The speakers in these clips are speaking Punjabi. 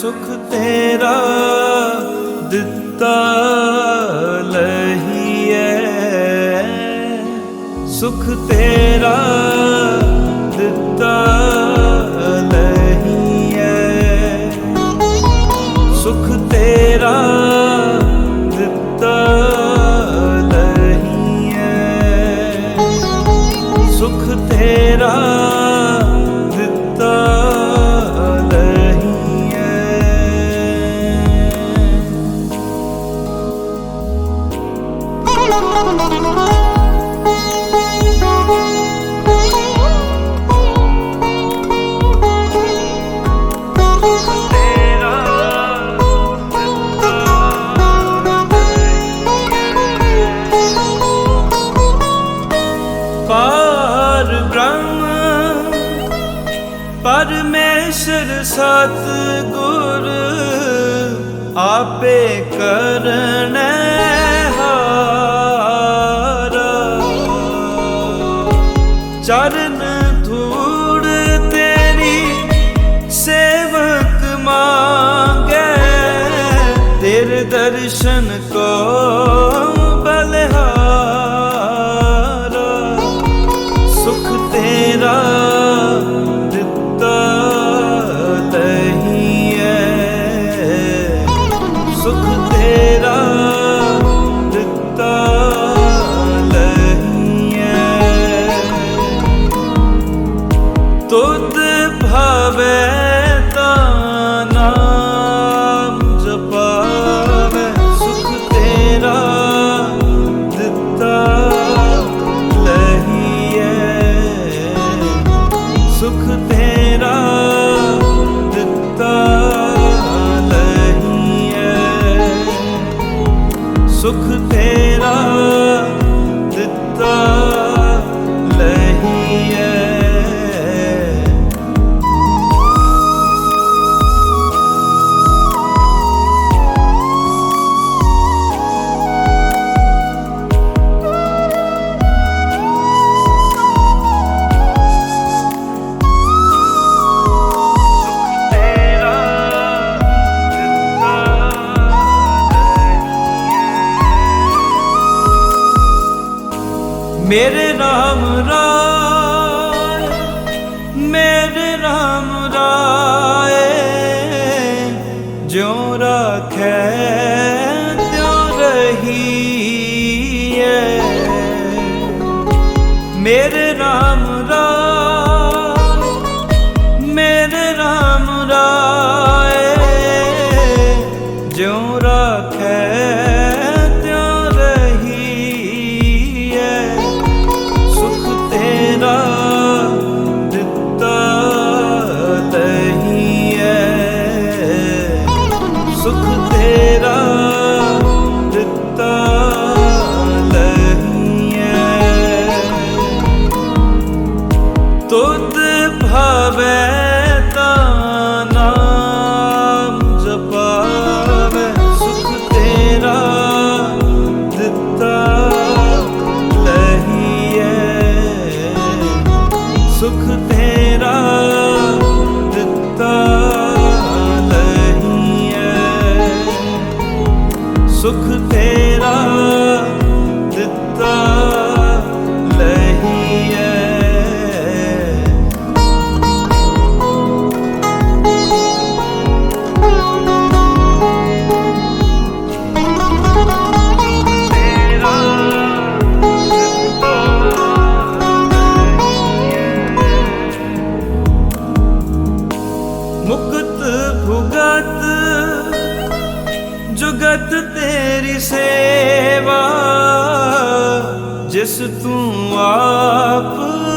ਸੁਖ ਤੇਰਾ ਦਿੱਤਾ ਲਹੀਐ। ਸੁਖ ਤੇਰਾ ਦਿੱਤਾ ਲਹੀਐ। ਸੁਖ ਤੇਰਾ ਪਰਮੇਸ਼ਰ ਸਤ ਆਪੇ ਕਰਨੈ ਧੂੜ ਤੇਰੀ ਸੇਵਕ ਮੰਗੇ ਤੇਰੇ ਦਰਸ਼ਨ ਸੁਖ ਤੇਰਾ রাম রাম ਸੁਖ ਤੇਰਾ ਦਿੱਤਾ। ਤੂੰ ਆਪ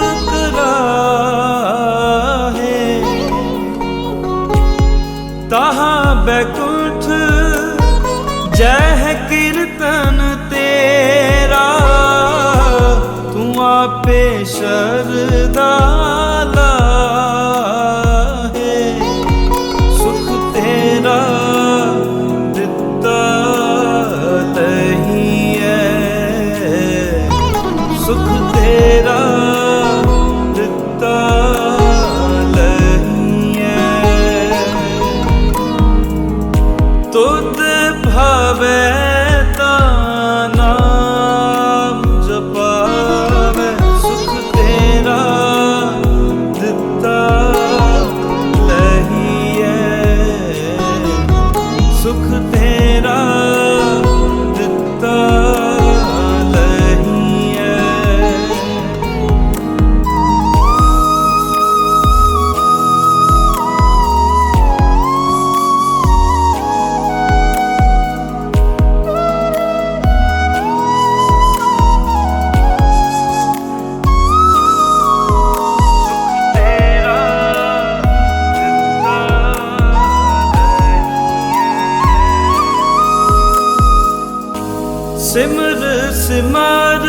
ਸਿਮਰ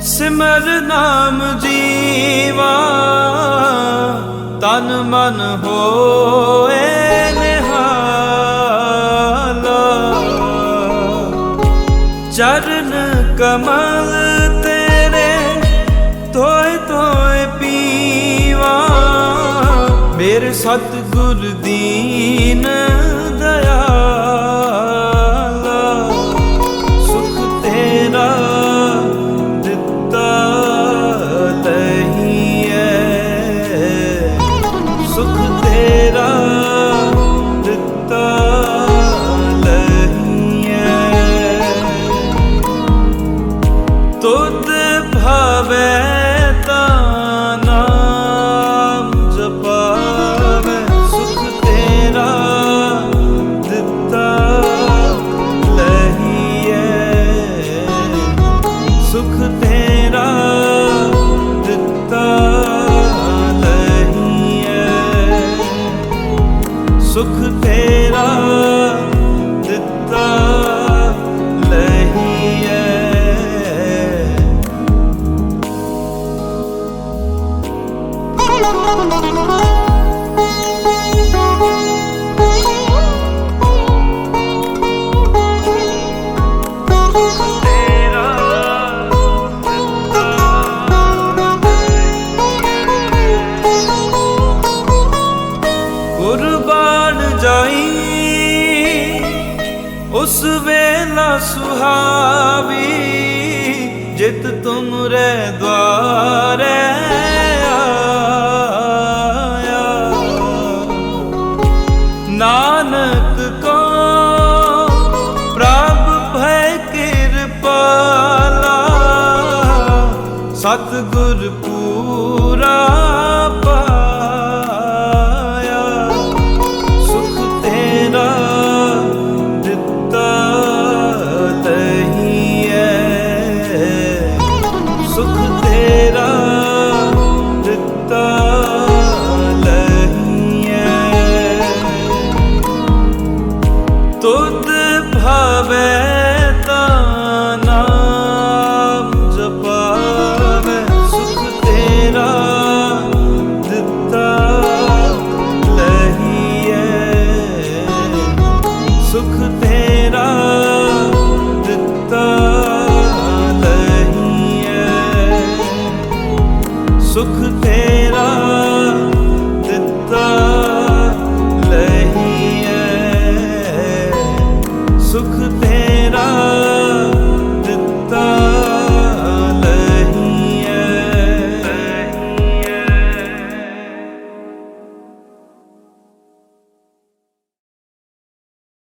ਸਿਮਰ ਨਾਮ ਜੀਵਾ। ਤਨ ਮਨ ਹੋਏ ਨਿਹਾਲਾ। ਚਰਨ ਕਮਲ ਤੇਰੇ ਤੋਏ ਤੋਏ ਪੀਵਾ। ਮੇਰੇ ਸਤਿਗੁਰ ਦੀਨ ਸੁਖ ਤੇਰਾ ਦਿੱਤਾ ਲਹੀਏ ਤੇਰਾ ਪਾਵੀ ਜਿਤ ਤੁਮਰੇ ਦਵਾਰੇ ਆਇਆ। ਨਾਨਕ ਕੋ ਪ੍ਰਭ ਭੈ ਕਿਰਪਾਲਾ। ਸਤ ਪੂਰਾ